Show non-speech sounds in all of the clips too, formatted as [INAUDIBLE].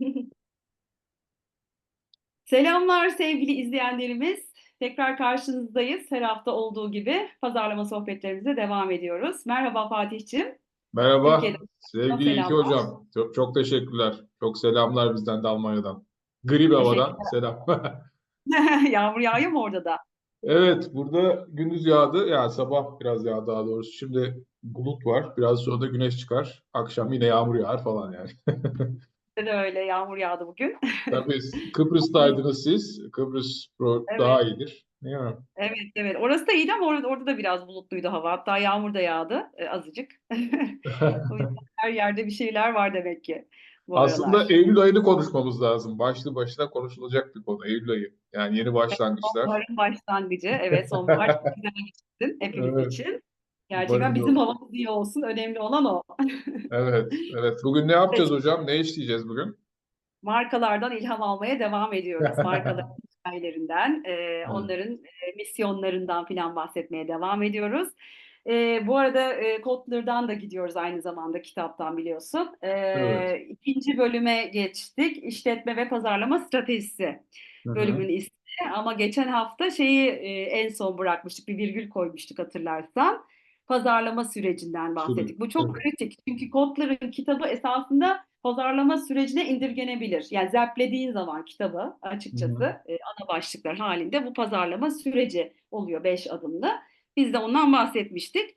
[LAUGHS] Selamlar sevgili izleyenlerimiz. Tekrar karşınızdayız. Her hafta olduğu gibi pazarlama sohbetlerimize devam ediyoruz. Merhaba Fatih'ciğim. Merhaba Türkiye'den sevgili İlki. Hocam. Çok, çok teşekkürler. Çok selamlar bizden de Almanya'dan. Gri bir havadan selam. [LAUGHS] Yağmur yağıyor mu orada da? Evet, burada gündüz yağdı. Ya sabah biraz yağdı daha doğrusu. Şimdi bulut var. Biraz sonra da güneş çıkar. Akşam yine yağmur yağar falan yani. [LAUGHS] De öyle yağmur yağdı bugün. Tabii [LAUGHS] Kıbrıs'taydınız siz. Kıbrıs Evet. daha iyidir. Değil mi? Evet, evet. Orası da iyiydi ama orada, orada da biraz bulutluydu hava. Hatta yağmur da yağdı e, azıcık. [LAUGHS] O yüzden her yerde bir şeyler var demek ki bu Aslında aralar. Eylül ayını konuşmamız lazım. Başlı başına konuşulacak bir konu Eylül ayı. Yani yeni başlangıçlar. Sonbaharın başlangıcı. Evet, sonbahar güzel geçsin hepimiz Evet. için. Gerçekten Umarım bizim havamız iyi olsun. Önemli olan o. [LAUGHS] Evet, evet. Bugün ne yapacağız hocam? Ne işleyeceğiz bugün? markalardan ilham almaya devam ediyoruz. [LAUGHS] Markaların hikayelerinden, e, onların e, misyonlarından filan bahsetmeye devam ediyoruz. E, bu arada e, Kotler'dan da gidiyoruz aynı zamanda kitaptan biliyorsun. E, Evet. ikinci bölüme geçtik. İşletme ve pazarlama stratejisi bölümün ismi. Ama geçen hafta şeyi e, en son bırakmıştık. Bir virgül koymuştuk hatırlarsan. Pazarlama sürecinden bahsettik. Bu çok kritik. Çünkü Kotler'ın kitabı esasında pazarlama sürecine indirgenebilir. Yani zerplediğin zaman kitabı açıkçası e, ana başlıklar halinde bu pazarlama süreci oluyor beş adımlı. Biz de ondan bahsetmiştik.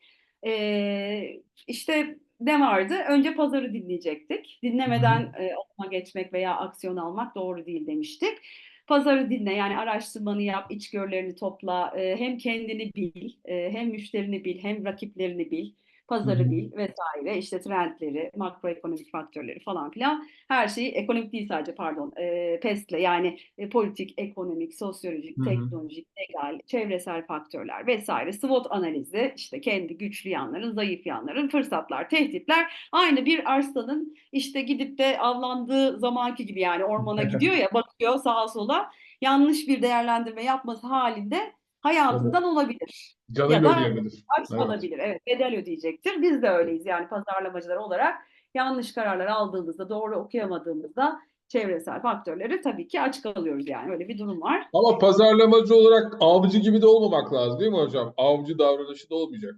E, işte ne vardı? Önce pazarı dinleyecektik. Dinlemeden e, okuma geçmek veya aksiyon almak doğru değil demiştik. Pazarı dinle yani araştırmanı yap, içgörülerini topla, hem kendini bil, hem müşterini bil, hem rakiplerini bil, pazarı Hı hı. bil vesaire, işte trendleri, makroekonomik faktörleri falan filan her şeyi ekonomik değil sadece pardon, e, PES'le yani e, politik, ekonomik, sosyolojik, Hı hı. teknolojik, legal, çevresel faktörler vesaire, SWOT analizi, işte kendi güçlü yanların, zayıf yanların, fırsatlar, tehditler aynı bir arslanın işte gidip de avlandığı zamanki gibi yani ormana gidiyor ya bakıyor sağa sola yanlış bir değerlendirme yapması halinde hayatından olabilir. Canı Ya da ödeyebilir. aç Evet. kalabilir. Evet, bedel ödeyecektir. Biz de öyleyiz yani pazarlamacılar olarak yanlış kararlar aldığımızda, doğru okuyamadığımızda çevresel faktörleri tabii ki aç kalıyoruz yani öyle bir durum var. Ama pazarlamacı olarak avcı gibi de olmamak lazım değil mi hocam? Avcı davranışı da olmayacak.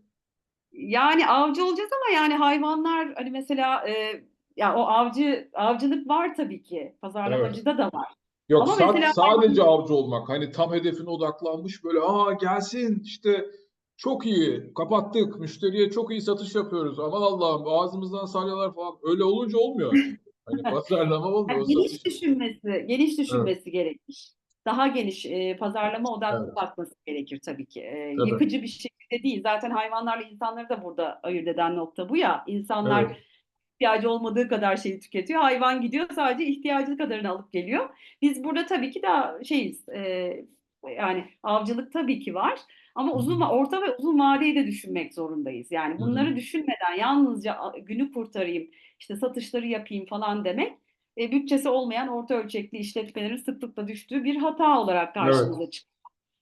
Yani avcı olacağız ama yani hayvanlar hani mesela e, ya o avcı avcılık var tabii ki. Pazarlamacıda da var. Yok Ama sa- mesela- sadece avcı olmak. Hani tam hedefine odaklanmış böyle aa gelsin işte çok iyi kapattık müşteriye çok iyi satış yapıyoruz. Aman Allah'ım ağzımızdan salyalar falan. Öyle olunca olmuyor. Hani [LAUGHS] pazarlama olmuyor. Yani geniş satış. düşünmesi, geniş düşünmesi gerekir. Daha geniş e, pazarlama odaklı Evet. bakması gerekir tabii ki. E, Tabii. yıkıcı bir şekilde değil. Zaten hayvanlarla insanları da burada ayırt eden nokta bu ya. İnsanlar Evet. İhtiyacı olmadığı kadar şeyi tüketiyor. Hayvan gidiyor sadece ihtiyacı kadarını alıp geliyor. Biz burada tabii ki daha şeyiz. e, yani avcılık tabii ki var. Ama uzun orta ve uzun vadeyi de düşünmek zorundayız. Yani bunları düşünmeden yalnızca günü kurtarayım, işte satışları yapayım falan demek e, bütçesi olmayan orta ölçekli işletmelerin sıklıkla düştüğü bir hata olarak karşımıza çıkıyor.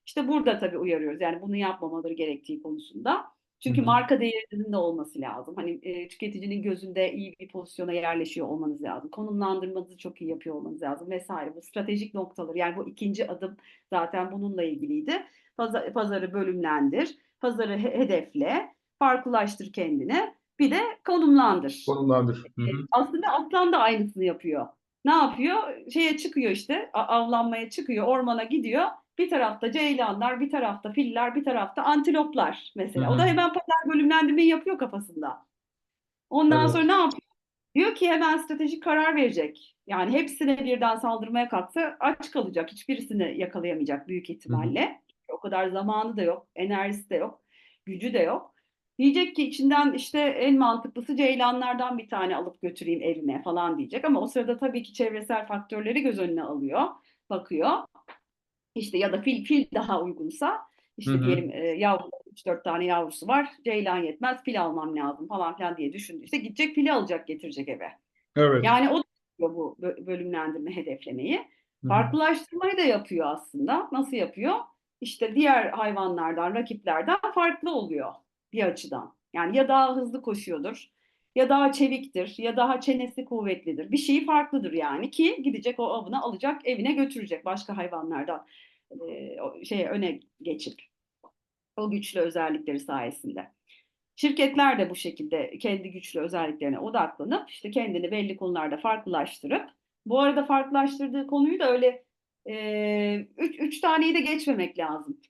İşte burada tabii uyarıyoruz. Yani bunu yapmamaları gerektiği konusunda. Çünkü Hı hı. marka değerinin de olması lazım. Hani e, tüketicinin gözünde iyi bir pozisyona yerleşiyor olmanız lazım. Konumlandırmanızı çok iyi yapıyor olmanız lazım vesaire. Bu stratejik noktaları yani bu ikinci adım zaten bununla ilgiliydi. Pazar, pazarı bölümlendir, pazarı he- hedefle, farklılaştır kendini. Bir de konumlandır. Konumlandır. Hı hı. Aslında aslan da aynısını yapıyor. Ne yapıyor? Şeye çıkıyor işte, avlanmaya çıkıyor, ormana gidiyor. Bir tarafta ceylanlar, bir tarafta filler, bir tarafta antiloplar mesela. Hı O da hı. hemen pazar bölümlendirmeyi yapıyor kafasında. Ondan Evet. sonra ne yapıyor? Diyor ki hemen stratejik karar verecek. Yani hepsine birden saldırmaya kalksa aç kalacak. Hiçbirisini yakalayamayacak büyük ihtimalle. O kadar zamanı da yok, enerjisi de yok, gücü de yok. Diyecek ki içinden işte en mantıklısı ceylanlardan bir tane alıp götüreyim evime falan diyecek. Ama o sırada tabii ki çevresel faktörleri göz önüne alıyor, bakıyor. İşte ya da fil fil daha uygunsa işte Hı hı. diyelim e, yavru 3-4 tane yavrusu var. Ceylan yetmez fil almam lazım falan filan diye düşündüyse gidecek fili alacak getirecek eve. Evet. Yani o da bu bö- bölümlendirme hedeflemeyi. Hı. Farklılaştırmayı da yapıyor aslında. Nasıl yapıyor? İşte diğer hayvanlardan, rakiplerden farklı oluyor bir açıdan. Yani ya daha hızlı koşuyordur, ya daha çeviktir ya daha çenesi kuvvetlidir. Bir şeyi farklıdır yani ki gidecek o avını alacak evine götürecek başka hayvanlardan e, şeye öne geçip o güçlü özellikleri sayesinde. Şirketler de bu şekilde kendi güçlü özelliklerine odaklanıp işte kendini belli konularda farklılaştırıp bu arada farklılaştırdığı konuyu da öyle e, üç, üç taneyi de geçmemek lazım.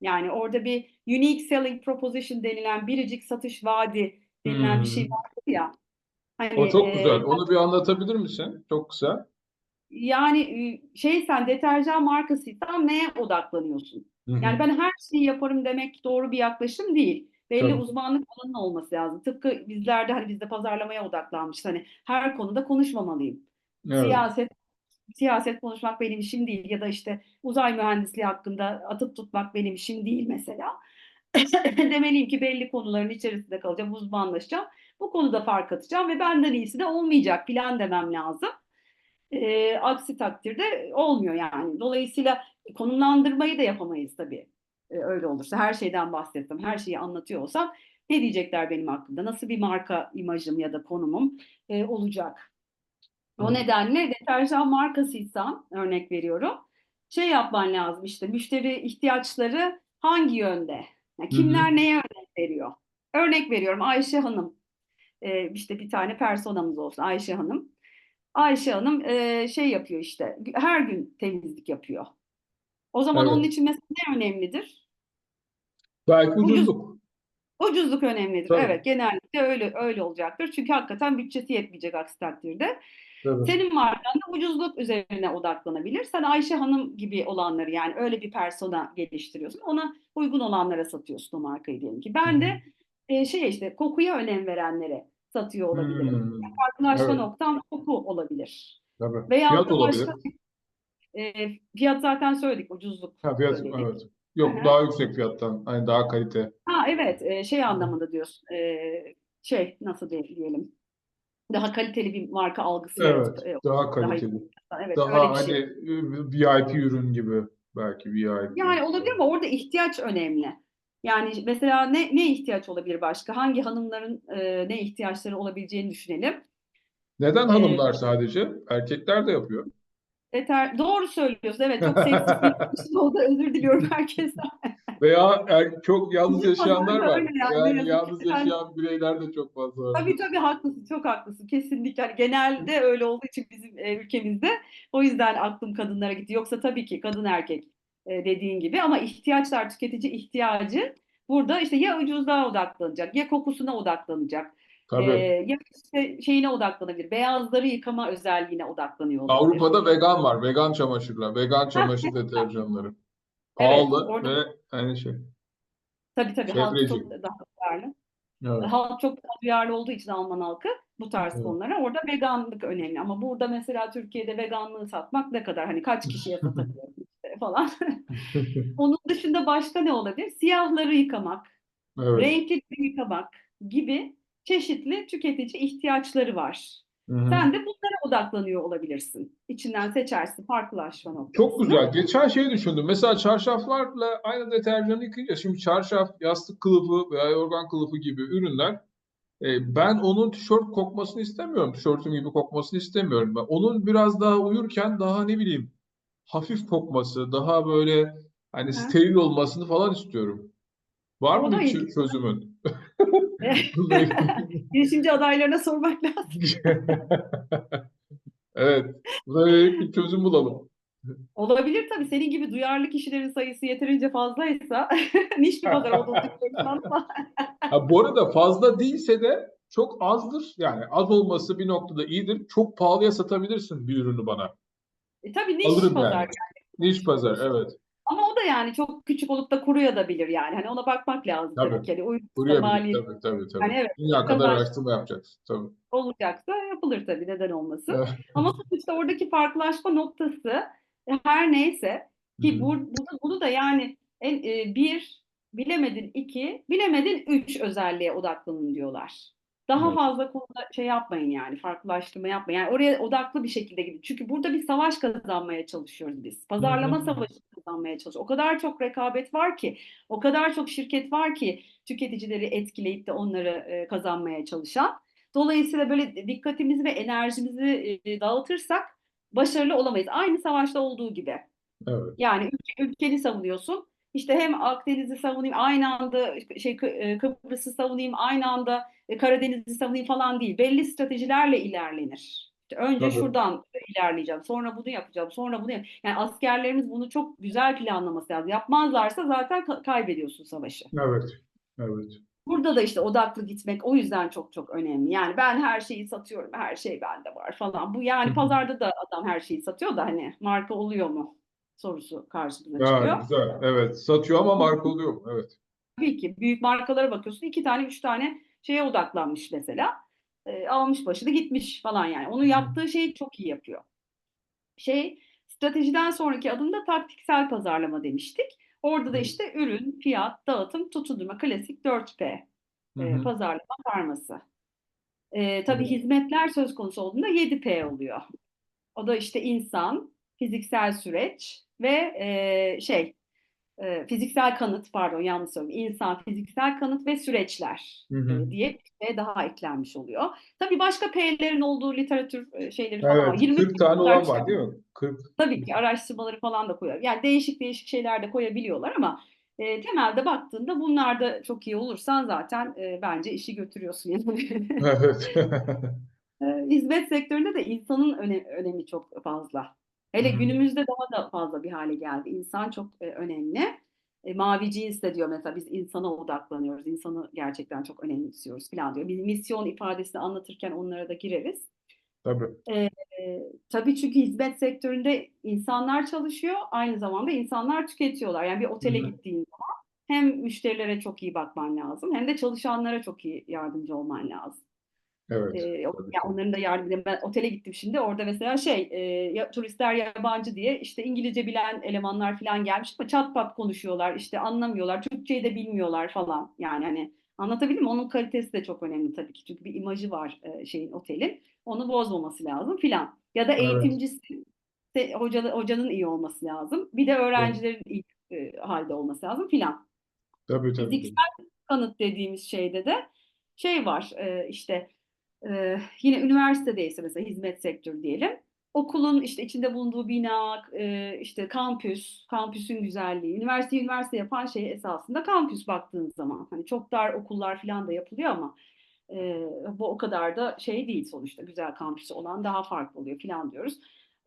Yani orada bir unique selling proposition denilen biricik satış vaadi denilen bir şey Hmm. vardır ya. Hani, O çok e, güzel. Onu bir anlatabilir misin? Çok kısa. yani e, şey sen deterjan markasıysan neye odaklanıyorsun? Hı hı. Yani ben her şeyi yaparım demek doğru bir yaklaşım değil. Belli Tabii. uzmanlık alanının olması lazım. Tıpkı bizlerde hani bizde pazarlamaya odaklanmış. Hani her konuda konuşmamalıyım. Evet. Siyaset siyaset konuşmak benim işim değil ya da işte uzay mühendisliği hakkında atıp tutmak benim işim değil mesela. [LAUGHS] Demeliyim ki belli konuların içerisinde kalacağım, uzmanlaşacağım. Bu konuda fark atacağım ve benden iyisi de olmayacak plan demem lazım. E, aksi takdirde olmuyor yani. Dolayısıyla konumlandırmayı da yapamayız tabii. E, öyle olursa her şeyden bahsettim, her şeyi anlatıyor olsam ne diyecekler benim hakkımda? Nasıl bir marka imajım ya da konumum e, olacak? O Hı. nedenle deterjan markasıysan örnek veriyorum. Şey yapman lazım işte müşteri ihtiyaçları hangi yönde? Yani kimler neye örnek veriyor? Örnek veriyorum Ayşe Hanım. E, işte bir tane personamız olsun Ayşe Hanım. Ayşe Hanım e, şey yapıyor işte her gün temizlik yapıyor. O zaman Evet. onun için mesela ne önemlidir? Belki Ucuz. ucuzluk. Ucuzluk önemlidir. Tabii. Evet, genellikle öyle öyle olacaktır. Çünkü hakikaten bütçesi yetmeyecek aksi takdirde. Tabii. Senin markan da ucuzluk üzerine odaklanabilir. Sen Ayşe Hanım gibi olanları yani öyle bir persona geliştiriyorsun. Ona uygun olanlara satıyorsun o markayı diyelim ki. Ben de e, şey işte kokuya önem verenlere satıyor olabilirim. Hmm. Farklılaşma Evet. noktam koku olabilir. Tabii. Veya Fiyat olabilir. başka e, fiyat zaten söyledik ucuzluk Ha, fiyat, söyledik. evet. Yok Aha. daha yüksek fiyattan. Hani daha kalite. Ha evet e, şey anlamında diyorsun. E, şey nasıl diye- diyelim. Daha kaliteli bir marka algısı Evet. yaratıp Daha daha kaliteli. evet Daha öyle bir hani şey. e, VIP ürün gibi. Belki VIP. Yani olabilir ama orada ihtiyaç önemli. Yani mesela ne ne ihtiyaç olabilir başka? Hangi hanımların e, ne ihtiyaçları olabileceğini düşünelim. Neden Ee, hanımlar sadece? Erkekler de yapıyor. Yeter, doğru söylüyorsun. Evet çok seksist bir [LAUGHS] oldu. Özür diliyorum herkesten. Veya er, çok yalnız yaşayanlar var. yani, Yani yalnız yaşayan bireyler de çok fazla var. Tabii tabii haklısın, çok haklısın. Kesinlikle. Genelde öyle olduğu için bizim e, ülkemizde o yüzden aklım kadınlara gitti. Yoksa tabii ki kadın erkek e, dediğin gibi ama ihtiyaçlar, tüketici ihtiyacı burada işte ya ucuzluğa odaklanacak, ya kokusuna odaklanacak, Tabii. ya işte şeyine odaklanabilir, beyazları yıkama özelliğine odaklanıyor. Avrupa'da vegan var. Vegan çamaşırlar. Vegan çamaşır deterjanları. Evet, Pahalı orada- ve hani şey. Tabii tabii halk Çevreci. çok daha duyarlı. Evet. Halk çok daha duyarlı olduğu için Alman halkı bu tarz Evet. konulara orada veganlık önemli. Ama burada mesela Türkiye'de veganlığı satmak ne kadar hani kaç kişiye [LAUGHS] satabiliyorsun işte falan. [LAUGHS] Onun dışında başka ne olabilir? Siyahları yıkamak, Evet. renklileri yıkamak gibi çeşitli tüketici ihtiyaçları var. Hı hı. Sen de bunlara odaklanıyor olabilirsin. İçinden seçersin farklılaşma noktasını. Çok güzel. Geçen şey düşündüm. Mesela çarşaflarla aynı deterjanı yıkayınca şimdi çarşaf, yastık kılıfı veya yorgan kılıfı gibi ürünler e, ben onun tişört kokmasını istemiyorum. Tişörtüm gibi kokmasını istemiyorum. Ben onun biraz daha uyurken daha ne bileyim hafif kokması, daha böyle hani steril olmasını falan istiyorum. Var O mı bir çözümün? [LAUGHS] [LAUGHS] Girişimci adaylarına sormak lazım. [LAUGHS] Evet. Yönelik bir çözüm bulalım. Olabilir tabii. Senin gibi duyarlı kişilerin sayısı yeterince fazlaysa niş bir pazar olduğunu Ha, bu arada fazla değilse de çok azdır. Yani az olması bir noktada iyidir. Çok pahalıya satabilirsin bir ürünü bana. e, tabii niş Alırım pazar. yani. Niş pazar, evet. Da yani çok küçük olup da kuruyabilir yani. Hani ona bakmak lazım tabii, Tabii. ki. Buraya maliyet tabii tabii tabii. Yani evet, Dünya kadar araştırma yapacaksın. Tabii. olacaksa yapılır tabii. Neden olmasın? Evet. Ama sonuçta oradaki farklılaşma noktası e, her neyse ki Hı. bu, bunu, bunu da yani en, e, bir, bilemedin iki, bilemedin üç özelliğe odaklanın diyorlar. Daha Evet. fazla konuda şey yapmayın yani farklılaştırma yapmayın. Yani oraya odaklı bir şekilde gidin. Çünkü burada bir savaş kazanmaya çalışıyoruz biz. Pazarlama Hı hı. savaşı kazanmaya çalışıyoruz. O kadar çok rekabet var ki, o kadar çok şirket var ki tüketicileri etkileyip de onları e, kazanmaya çalışan. Dolayısıyla böyle dikkatimizi ve enerjimizi e, dağıtırsak başarılı olamayız. Aynı savaşta olduğu gibi. Evet. Yani ülke, ülkeni savunuyorsun. İşte hem Akdeniz'i savunayım aynı anda şey e, Kıbrıs'ı savunayım aynı anda e, Karadeniz'i savunayım falan değil. Belli stratejilerle ilerlenir. İşte önce Tabii. şuradan ilerleyeceğim, sonra bunu yapacağım, sonra bunu yap- Yani askerlerimiz bunu çok güzel planlaması lazım. Yapmazlarsa zaten ka- kaybediyorsun savaşı. Evet. Evet. Burada da işte odaklı gitmek o yüzden çok çok önemli. Yani ben her şeyi satıyorum, her şey bende var falan. Bu yani pazarda da adam her şeyi satıyor da hani marka oluyor mu sorusu karşımıza çıkıyor. güzel. Evet. Satıyor ama marka oluyor mu? Evet. Tabii ki büyük markalara bakıyorsun. iki tane, üç tane şeye odaklanmış mesela. E, almış başını gitmiş falan yani. Onu Hı hı. yaptığı şeyi çok iyi yapıyor. Şey stratejiden sonraki adım da taktiksel pazarlama demiştik. Orada da Hı. işte ürün, fiyat, dağıtım, tutundurma, klasik 4P Hı e, hı. pazarlama karması. E, tabii Evet. hizmetler söz konusu olduğunda 7P oluyor. O da işte insan, fiziksel süreç ve e, şey e, fiziksel kanıt pardon yanlış söyledim. İnsan, fiziksel kanıt ve süreçler Hı hı. e, diye bir şey daha eklenmiş oluyor. Tabii başka P'lerin olduğu literatür e, şeyleri falan var. Evet. 20 40 tane olan var değil mi? 40. Tabii ki araştırmaları falan da koyuyor. Yani değişik değişik şeyler de koyabiliyorlar ama e, temelde baktığında bunlar da çok iyi olursan zaten e, bence işi götürüyorsun yani. Evet. [LAUGHS] E, hizmet sektöründe de insanın öne- önemi çok fazla. Hele günümüzde daha da fazla bir hale geldi. İnsan çok e, önemli. E, mavi cins de diyor mesela biz insana odaklanıyoruz. İnsanı gerçekten çok önemsiyoruz falan diyor. Biz misyon ifadesini anlatırken onlara da gireriz. Tabii. E, tabii çünkü hizmet sektöründe insanlar çalışıyor, aynı zamanda insanlar tüketiyorlar. Yani bir otele hı. gittiğin zaman hem müşterilere çok iyi bakman lazım, hem de çalışanlara çok iyi yardımcı olman lazım. Evet. Ee, o- Tabii ya ki. onların da yardımıyla ben otele gittim şimdi orada mesela şey e, ya, turistler yabancı diye işte İngilizce bilen elemanlar falan gelmiş ama çat pat konuşuyorlar işte anlamıyorlar Türkçeyi de bilmiyorlar falan yani hani anlatabildim mi? Onun kalitesi de çok önemli tabii ki çünkü bir imajı var e, şeyin otelin onu bozmaması lazım filan ya da Evet. eğitimcisi de, hoca, hocanın iyi olması lazım bir de Evet. öğrencilerin iyi e, halde olması lazım filan Tabii tabii. fiziksel kanıt dediğimiz şeyde de şey var e, işte e, yine üniversitedeyse mesela hizmet sektörü diyelim. Okulun işte içinde bulunduğu bina, e, işte kampüs, kampüsün güzelliği. Üniversite üniversite yapan şey esasında kampüs baktığın zaman. Hani çok dar okullar falan da yapılıyor ama e, bu o kadar da şey değil sonuçta. Güzel kampüsü olan daha farklı oluyor falan diyoruz.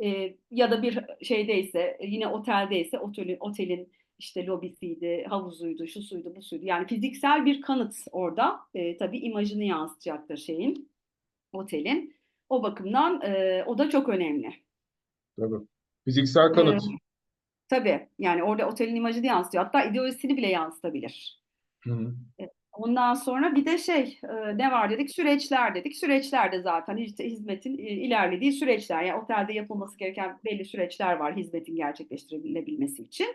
E, ya da bir şeydeyse yine oteldeyse otelin, otelin işte lobisiydi, havuzuydu, şu suydu, bu suydu. Yani fiziksel bir kanıt orada. E, tabii imajını yansıtacaktır şeyin, otelin. O bakımdan e, o da çok önemli. Tabii. Fiziksel E, kanıt. tabii yani orada otelin imajını yansıtıyor. Hatta ideolojisini bile yansıtabilir. Hı hı. E, Ondan sonra bir de şey e, ne var dedik süreçler dedik. Süreçler de zaten işte hizmetin e, ilerlediği süreçler. Yani otelde yapılması gereken belli süreçler var hizmetin gerçekleştirilebilmesi için.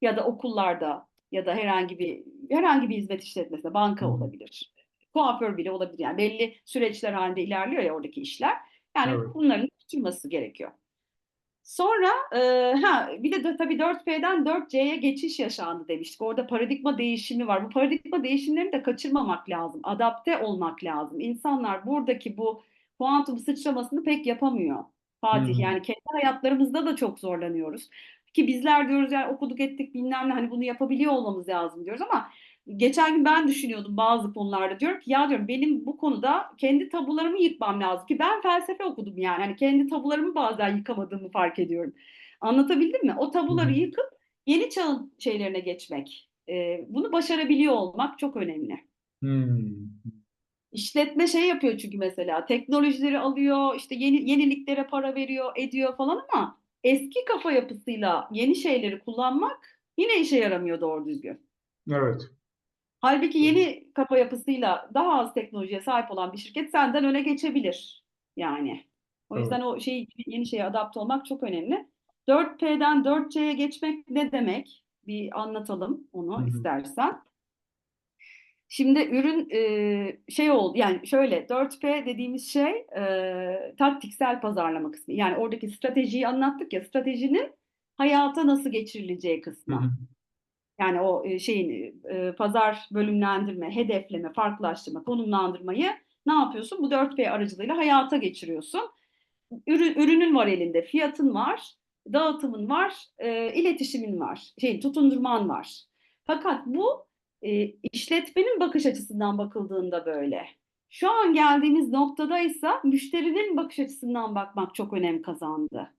Ya da okullarda ya da herhangi bir herhangi bir hizmet işletmesinde banka olabilir. Kuaför bile olabilir. Yani belli süreçler halinde ilerliyor ya oradaki işler. Yani Evet. bunların tutulması gerekiyor. Sonra e, ha bir de, de tabii 4P'den 4C'ye geçiş yaşandı demiştik. Orada paradigma değişimi var. Bu paradigma değişimlerini de kaçırmamak lazım. Adapte olmak lazım. İnsanlar buradaki bu kuantum sıçramasını pek yapamıyor. Fatih hı. yani kendi hayatlarımızda da çok zorlanıyoruz. Ki bizler diyoruz yani okuduk ettik bilmem ne hani bunu yapabiliyor olmamız lazım diyoruz ama geçen gün ben düşünüyordum bazı konularda diyorum ki ya diyorum benim bu konuda kendi tabularımı yıkmam lazım ki ben felsefe okudum yani hani kendi tabularımı bazen yıkamadığımı fark ediyorum. Anlatabildim mi? O tabuları yıkıp yeni çağın şeylerine geçmek. Ee, bunu başarabiliyor olmak çok önemli. Hmm. İşletme şey yapıyor çünkü mesela teknolojileri alıyor, işte yeni yeniliklere para veriyor, ediyor falan ama eski kafa yapısıyla yeni şeyleri kullanmak yine işe yaramıyor doğru düzgün. Evet. Halbuki yeni kafa yapısıyla daha az teknolojiye sahip olan bir şirket senden öne geçebilir yani. O yüzden Evet. o şey yeni şeye adapte olmak çok önemli. 4P'den 4C'ye geçmek ne demek? Bir anlatalım Hı onu hı. istersen. Şimdi ürün e, şey oldu yani şöyle 4P dediğimiz şey e, taktiksel pazarlama kısmı. Yani oradaki stratejiyi anlattık ya stratejinin hayata nasıl geçirileceği Hı kısmı. hı. Yani o e, şeyin e, pazar bölümlendirme, hedefleme, farklılaştırma, konumlandırmayı ne yapıyorsun? Bu 4P aracılığıyla hayata geçiriyorsun. Ürün, ürünün var elinde, fiyatın var, dağıtımın var, e, iletişimin var, şey tutundurman var. Fakat bu e, işletmenin bakış açısından bakıldığında böyle. Şu an geldiğimiz noktada ise müşterinin bakış açısından bakmak çok önem kazandı.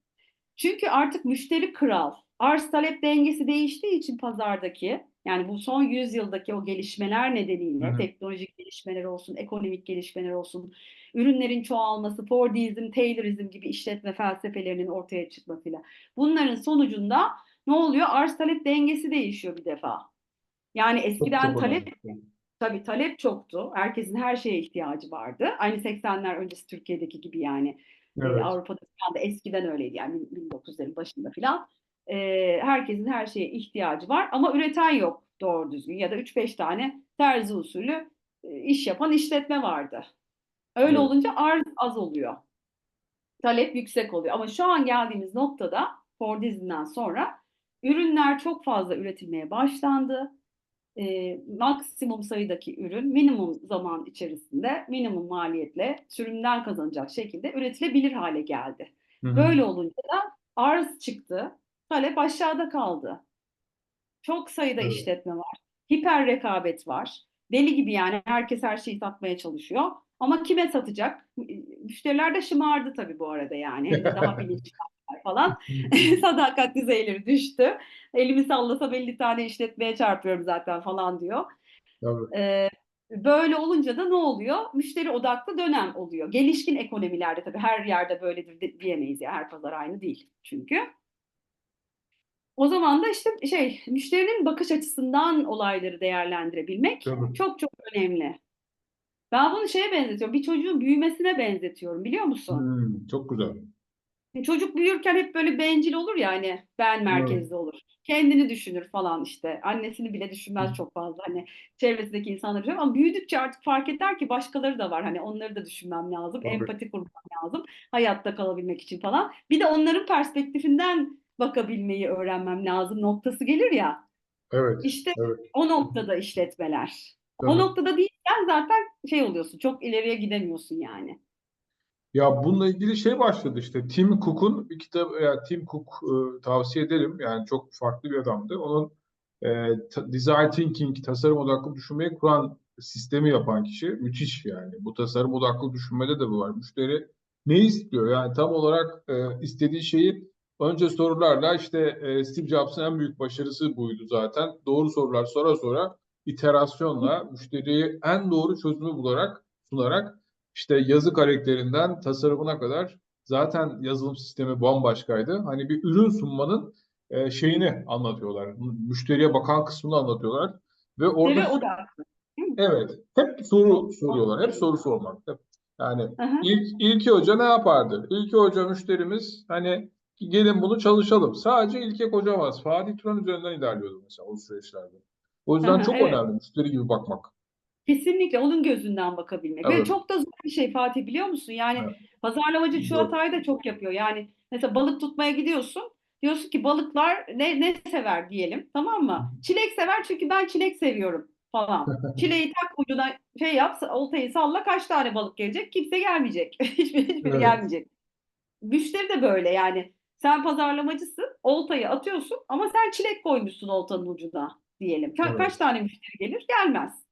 Çünkü artık müşteri kral. Arz talep dengesi değiştiği için pazardaki yani bu son yüzyıldaki o gelişmeler nedeniyle hı. teknolojik gelişmeler olsun, ekonomik gelişmeler olsun, ürünlerin çoğalması, Fordizm, Taylorizm gibi işletme felsefelerinin ortaya çıkmasıyla bunların sonucunda ne oluyor? Arz talep dengesi değişiyor bir defa. Yani eskiden çok talep önemli. Tabii talep çoktu. Herkesin her şeye ihtiyacı vardı. Aynı 80'ler öncesi Türkiye'deki gibi yani. Evet. Avrupa'da falan da eskiden öyleydi yani 1900'lerin başında falan. Ee, herkesin her şeye ihtiyacı var ama üreten yok doğru düzgün ya da 3-5 tane terzi usulü e, iş yapan işletme vardı. Öyle Evet. olunca arz az oluyor. Talep yüksek oluyor. Ama şu an geldiğimiz noktada Fordizm'den sonra ürünler çok fazla üretilmeye başlandı e, maksimum sayıdaki ürün minimum zaman içerisinde minimum maliyetle sürümden kazanacak şekilde üretilebilir hale geldi. Hı hı. Böyle olunca da arz çıktı, talep aşağıda kaldı. Çok sayıda Evet. işletme var, hiper rekabet var. Deli gibi yani herkes her şeyi satmaya çalışıyor. Ama kime satacak? Müşteriler de şımardı tabii bu arada yani. Daha [LAUGHS] bilinçli falan. [LAUGHS] Sadakat düzeyleri düştü. Elimi sallasam 50 tane işletmeye çarpıyorum zaten falan diyor. Tabii. Ee, böyle olunca da ne oluyor? Müşteri odaklı dönem oluyor. Gelişkin ekonomilerde tabii her yerde böyledir diyemeyiz ya. Her pazar aynı değil çünkü. O zaman da işte şey müşterinin bakış açısından olayları değerlendirebilmek Tabii. çok çok önemli. Ben bunu şeye benzetiyorum. Bir çocuğun büyümesine benzetiyorum biliyor musun? Hmm, çok güzel. Çocuk büyürken hep böyle bencil olur ya hani ben merkezli olur. Kendini düşünür falan işte. Annesini bile düşünmez çok fazla. Hani çevresindeki insanları düşünür. Ama büyüdükçe artık fark eder ki başkaları da var. Hani onları da düşünmem lazım. Tabii. Empati kurmam lazım. Hayatta kalabilmek için falan. Bir de onların perspektifinden bakabilmeyi öğrenmem lazım noktası gelir ya. Evet. İşte Evet. o noktada işletmeler. O Tabii. noktada değilsen zaten şey oluyorsun. Çok ileriye gidemiyorsun yani. Ya bununla ilgili şey başladı işte Tim Cook'un bir kitabı ya Tim Cook e, tavsiye ederim yani çok farklı bir adamdı. Onun e, design thinking tasarım odaklı düşünmeyi kuran sistemi yapan kişi müthiş yani. Bu tasarım odaklı düşünmede de bu var. Müşteri ne istiyor yani tam olarak e, istediği şeyi önce sorularla işte e, Steve Jobs'ın en büyük başarısı buydu zaten. Doğru sorular sonra sonra iterasyonla müşteriye en doğru çözümü bularak sunarak işte yazı karakterinden tasarımına kadar zaten yazılım sistemi bambaşkaydı. Hani bir ürün sunmanın e, şeyini anlatıyorlar. Müşteriye bakan kısmını anlatıyorlar. Ve orada odaklı. evet hep soru soruyorlar. Hep soru sormak. Hep. Yani Aha. ilk İlki Hoca ne yapardı? İlki Hoca müşterimiz hani gelin bunu çalışalım. Sadece İlke Hoca var. Fatih Turan üzerinden ilerliyordu mesela o süreçlerde. O yüzden Aha, çok evet. önemli müşteri gibi bakmak. Kesinlikle onun gözünden bakabilmek. Ve çok da zor bir şey Fatih biliyor musun? Yani Evet. pazarlamacı şu Zor. hatayı da çok yapıyor. Yani mesela balık tutmaya gidiyorsun. Diyorsun ki balıklar ne, ne sever diyelim tamam mı? Çilek sever çünkü ben çilek seviyorum falan. [LAUGHS] Çileği tak ucuna şey yap, oltayı salla kaç tane balık gelecek? Kimse gelmeyecek. [LAUGHS] Hiçbir, hiçbiri Evet. gelmeyecek. Müşteri de böyle yani. Sen pazarlamacısın, oltayı atıyorsun ama sen çilek koymuşsun oltanın ucuna diyelim. Ka- Evet. Kaç tane müşteri gelir? Gelmez.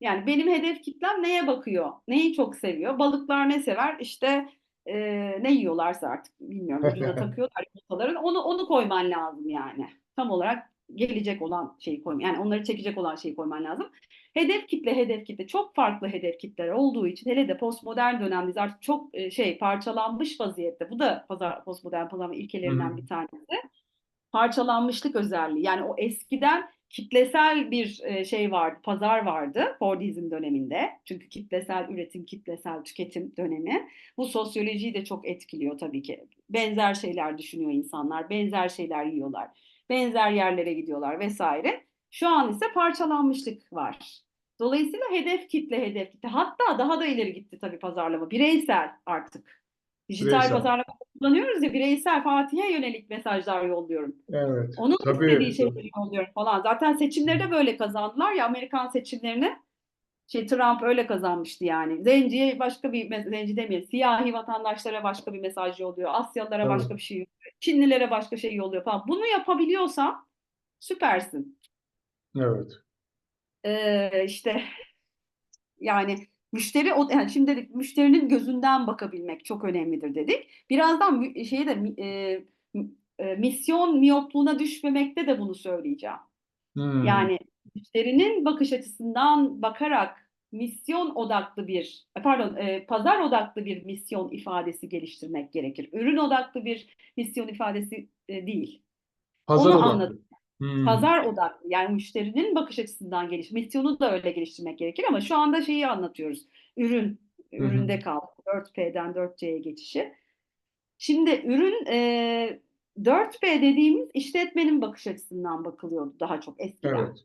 Yani benim hedef kitlem neye bakıyor? Neyi çok seviyor? Balıklar ne sever? İşte e, ne yiyorlarsa artık bilmiyorum ucuna [LAUGHS] takıyorlar yumurtaların. Onu onu koyman lazım yani. Tam olarak gelecek olan şeyi koyman. Yani onları çekecek olan şeyi koyman lazım. Hedef kitle hedef kitle çok farklı hedef kitleler olduğu için hele de postmodern dönemdeyiz artık çok e, şey parçalanmış vaziyette. Bu da pazar postmodern pazarlama ilkelerinden hı. bir tanesi parçalanmışlık özelliği. Yani o eskiden kitlesel bir e, şey vardı, pazar vardı Fordizm döneminde. Çünkü kitlesel üretim, kitlesel tüketim dönemi. Bu sosyolojiyi de çok etkiliyor tabii ki. Benzer şeyler düşünüyor insanlar, benzer şeyler yiyorlar, benzer yerlere gidiyorlar vesaire. Şu an ise parçalanmışlık var. Dolayısıyla hedef kitle, hedef kitle. Hatta daha da ileri gitti tabii pazarlama. Bireysel artık. Dijital Bireysel. pazarlama kullanıyoruz ya bireysel Fatih'e yönelik mesajlar yolluyorum. Evet. Onun Tabii. istediği şeyleri yolluyorum falan. Zaten seçimleri de böyle kazandılar ya Amerikan seçimlerini. şey Trump öyle kazanmıştı yani. Zenciye başka bir zenci demeyelim. Siyahi vatandaşlara başka bir mesaj yolluyor. Asyalılara Evet. başka bir şey yolluyor. Çinlilere başka şey yolluyor falan. Bunu yapabiliyorsan süpersin. Evet. Ee, işte yani müşteri o yani şimdi dedik müşterinin gözünden bakabilmek çok önemlidir dedik. Birazdan şeyi de e, e, misyon miyopluğuna düşmemekte de bunu söyleyeceğim. Hmm. Yani müşterinin bakış açısından bakarak misyon odaklı bir pardon e, pazar odaklı bir misyon ifadesi geliştirmek gerekir. Ürün odaklı bir misyon ifadesi e, değil. Pazar Onu odaklı. anladım. Hmm. Pazar odaklı yani müşterinin bakış açısından geliş, misyonu da öyle geliştirmek gerekir ama şu anda şeyi anlatıyoruz. Ürün, üründe kaldı. 4P'den 4C'ye geçişi. Şimdi ürün e, 4P dediğimiz işletmenin bakış açısından bakılıyordu daha çok eskiden. Evet.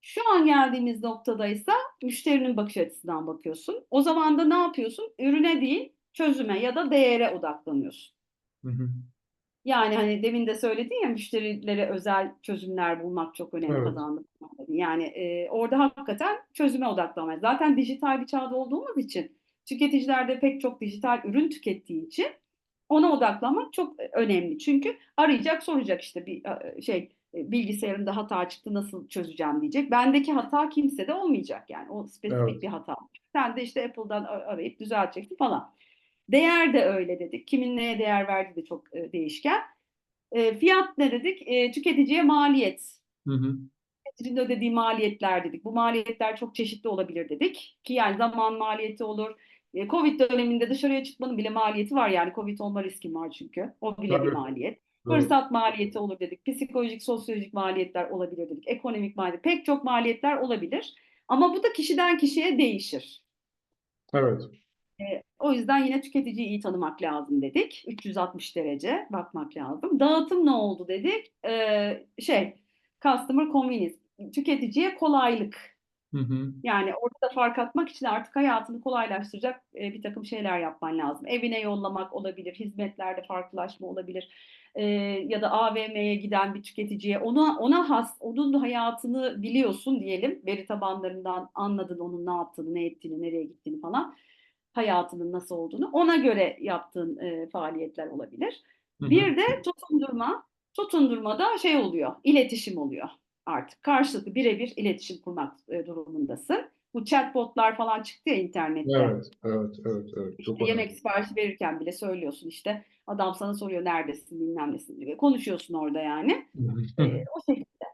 Şu an geldiğimiz noktadaysa müşterinin bakış açısından bakıyorsun. O zaman da ne yapıyorsun? Ürüne değil, çözüme ya da değere odaklanıyorsun. Hı hı. Yani hani demin de söyledin ya müşterilere özel çözümler bulmak çok önemli Evet. kazandık. Yani e, orada hakikaten çözüme odaklanmak. Zaten dijital bir çağda olduğumuz için tüketiciler de pek çok dijital ürün tükettiği için ona odaklanmak çok önemli. Çünkü arayacak soracak işte bir e, şey e, bilgisayarımda hata çıktı nasıl çözeceğim diyecek. Bendeki hata kimsede olmayacak yani o spesifik Evet. bir hata. Sen de işte Apple'dan ar- arayıp düzelteceksin falan. Değer de öyle dedik. Kimin neye değer verdiği de çok e, değişken. E, fiyat ne dedik? E, tüketiciye maliyet. Hı hı. Tüketicinin ödediği maliyetler dedik. Bu maliyetler çok çeşitli olabilir dedik. Ki yani zaman maliyeti olur. E, Covid döneminde dışarıya çıkmanın bile maliyeti var yani. Covid olma riskin var çünkü. O bile bir Tabii. maliyet. Evet. Fırsat maliyeti olur dedik. Psikolojik, sosyolojik maliyetler olabilir dedik. Ekonomik maliyet. Pek çok maliyetler olabilir. Ama bu da kişiden kişiye değişir. Evet. E, o yüzden yine tüketiciyi iyi tanımak lazım dedik. 360 derece bakmak lazım. Dağıtım ne oldu dedik? E, şey, customer convenience, tüketiciye kolaylık. Hı hı. Yani orada da fark atmak için artık hayatını kolaylaştıracak e, bir takım şeyler yapman lazım. Evine yollamak olabilir, hizmetlerde farklılaşma olabilir. E, ya da AVM'ye giden bir tüketiciye ona ona has, onun hayatını biliyorsun diyelim. Veri tabanlarından anladın onun ne yaptığını, ne ettiğini, nereye gittiğini falan. Hayatının nasıl olduğunu. Ona göre yaptığın e, faaliyetler olabilir. Hı hı. Bir de tutundurma. Tutundurmada şey oluyor, iletişim oluyor artık. Karşılıklı birebir iletişim kurmak e, durumundasın. Bu chatbotlar falan çıktı ya internette. Evet, evet, evet, evet. Çok İşte yemek siparişi verirken bile söylüyorsun işte. Adam sana soruyor neredesin bilmem nesin gibi. Konuşuyorsun orada yani. E, o şekilde.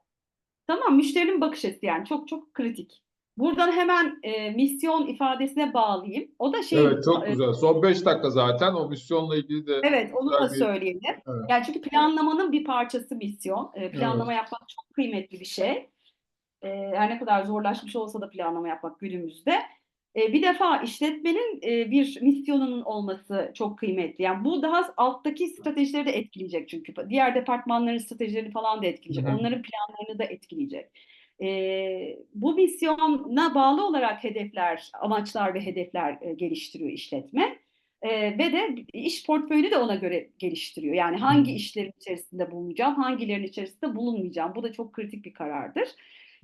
Tamam müşterinin bakış açısı yani çok çok kritik. Buradan hemen e, misyon ifadesine bağlayayım. O da şey Evet, çok e, güzel. Son 5 dakika zaten o misyonla ilgili de Evet, onu da bir- söyleyelim. Evet. Yani çünkü planlamanın bir parçası misyon. Ee, planlama yapmak çok kıymetli bir şey. Ee, her ne kadar zorlaşmış olsa da planlama yapmak günümüzde. Ee, bir defa işletmenin e, bir misyonunun olması çok kıymetli. Yani bu daha alttaki stratejileri de etkileyecek çünkü. Diğer departmanların stratejilerini falan da etkileyecek. Hı hı. Onların planlarını da etkileyecek. Ee, bu misyona bağlı olarak hedefler, amaçlar ve hedefler e, geliştiriyor işletme. Ee, ve de iş portföyünü de ona göre geliştiriyor. Yani hangi işlerin içerisinde bulunacağım, hangilerin içerisinde bulunmayacağım. Bu da çok kritik bir karardır.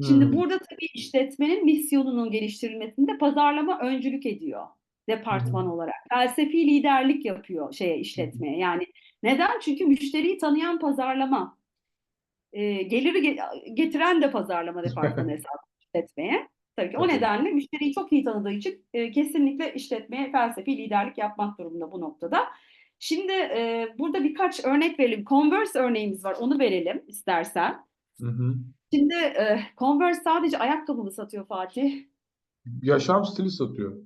Şimdi burada tabii işletmenin misyonunun geliştirilmesinde pazarlama öncülük ediyor departman olarak. Felsefi liderlik yapıyor şeye işletmeye. Yani neden? Çünkü müşteriyi tanıyan pazarlama. Ee, geliri ge- getiren de pazarlama [LAUGHS] departmanı hesabı işletmeye. Tabii ki o nedenle müşteriyi çok iyi tanıdığı için e, kesinlikle işletmeye felsefi liderlik yapmak durumunda bu noktada. Şimdi e, burada birkaç örnek verelim. Converse örneğimiz var. Onu verelim istersen. Hı hı. Şimdi e, Converse sadece ayakkabı mı satıyor Fatih? Yaşam stili satıyor.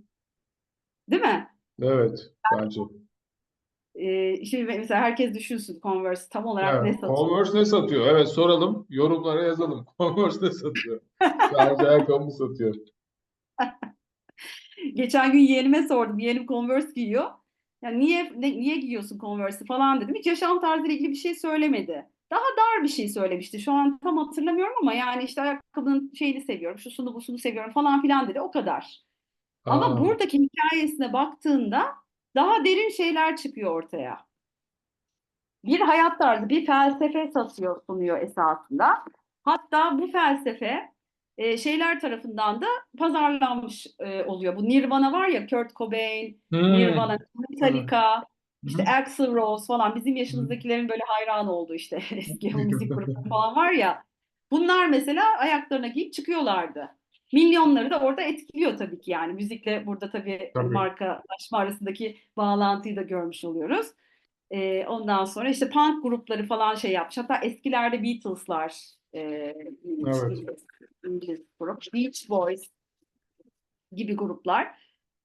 Değil mi? Evet, bence. E, şimdi mesela herkes düşünsün Converse tam olarak ne Evet, satıyor? Converse ne satıyor? Evet, soralım, yorumlara yazalım. [LAUGHS] Converse ne satıyor? Sadece ayakkabı mı satıyor? [LAUGHS] Geçen gün yeğenime sordum. Yeğenim Converse giyiyor. Yani niye ne- niye giyiyorsun Converse'i falan dedim. Hiç yaşam tarzıyla ilgili bir şey söylemedi. Daha dar bir şey söylemişti. Şu an tam hatırlamıyorum ama yani işte ayakkabının şeyini seviyorum, şusunu busunu seviyorum falan filan dedi. O kadar. Ama Aa, buradaki hikayesine baktığında daha derin şeyler çıkıyor ortaya. Bir hayat tarzı, bir felsefe satıyor, sunuyor esasında. Hatta bu felsefe e, şeyler tarafından da pazarlanmış e, oluyor. Bu Nirvana var ya Kurt Cobain, Hmm. Nirvana, Metallica, işte Hı. Axl Rose falan bizim yaşımızdakilerin böyle hayran olduğu işte [LAUGHS] eski müzik [LAUGHS] grupları falan var ya. Bunlar mesela ayaklarına giyip çıkıyorlardı. Milyonları da orada etkiliyor tabii ki yani. Müzikle burada tabii, Tabii. markalaşma arasındaki bağlantıyı da görmüş oluyoruz. Ee, ondan sonra işte punk grupları falan şey yapmış. Hatta eskilerde Beatles'lar e, İngiliz, Evet. İngiliz, İngiliz grup. Beach Boys gibi gruplar.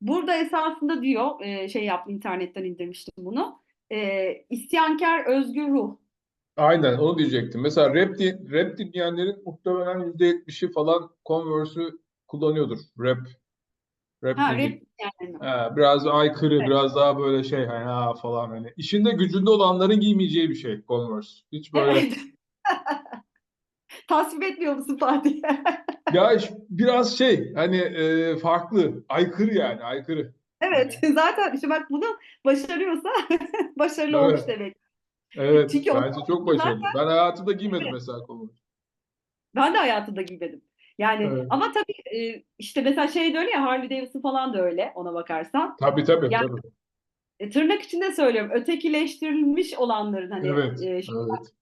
Burada esasında diyor, e, şey yaptım internetten indirmiştim bunu. E, isyankar özgür ruh. Aynen onu diyecektim. Mesela rap, di- rap dinleyenlerin muhtemelen %70'i falan Converse'ü kullanıyordur. Rap. Rap Ha, rap yani. Ha, biraz aykırı, Evet. biraz daha böyle şey hani ha falan hani. İşinde gücünde olanların giymeyeceği bir şey Converse. Hiç böyle Evet. [LAUGHS] Tasvip etmiyor musun Fatih? [LAUGHS] ya biraz şey hani e, farklı, aykırı yani, aykırı. Evet, zaten işte bak bunu başarıyorsa [LAUGHS] başarılı Evet. olmuş demek. Evet, Çünkü bence çok başarılı. Ben hayatımda giymedim mesela Converse. Ben de hayatımda giymedim. Yani Evet. ama tabii e, işte mesela şey de öyle ya Harley Davidson falan da öyle ona bakarsan. Tabii tabii Yani- tabii. E, tırnak içinde söylüyorum ötekileştirilmiş olanların hani Evet, e, evet.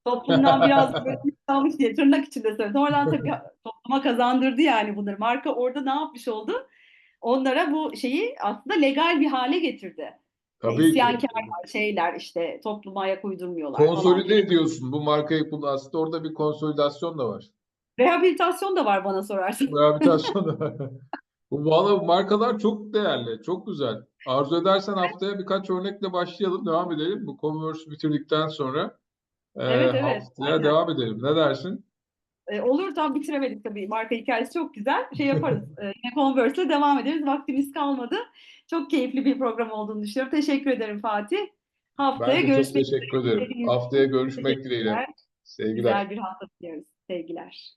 toplumdan [LAUGHS] biraz kalmış diye tırnak içinde söylüyorum. Oradan tabii [LAUGHS] topluma kazandırdı yani bunları. Marka orada ne yapmış oldu? Onlara bu şeyi aslında legal bir hale getirdi. Tabii. İsyankarlar, şeyler işte topluma ayak uydurmuyorlar falan. Konsolide ediyorsun bu markayı kullan. Aslında orada bir konsolidasyon da var. Rehabilitasyon da var bana sorarsan. [LAUGHS] Rehabilitasyon da var. Bu valla markalar çok değerli, çok güzel. Arzu edersen haftaya birkaç örnekle başlayalım, devam edelim. Bu Converse bitirdikten sonra e, Evet, evet, haftaya aynen. devam edelim. Ne dersin? E, olur tam bitiremedik tabii. Marka hikayesi çok güzel. Şey yaparız. [LAUGHS] E, Converse'le devam ederiz. Vaktimiz kalmadı. Çok keyifli bir program olduğunu düşünüyorum. Teşekkür ederim Fatih. Haftaya Ben de çok görüşmek teşekkür üzere. ederim. Haftaya görüşmek dileğiyle. Sevgiler. Güzel bir hafta diliyoruz. Sevgiler.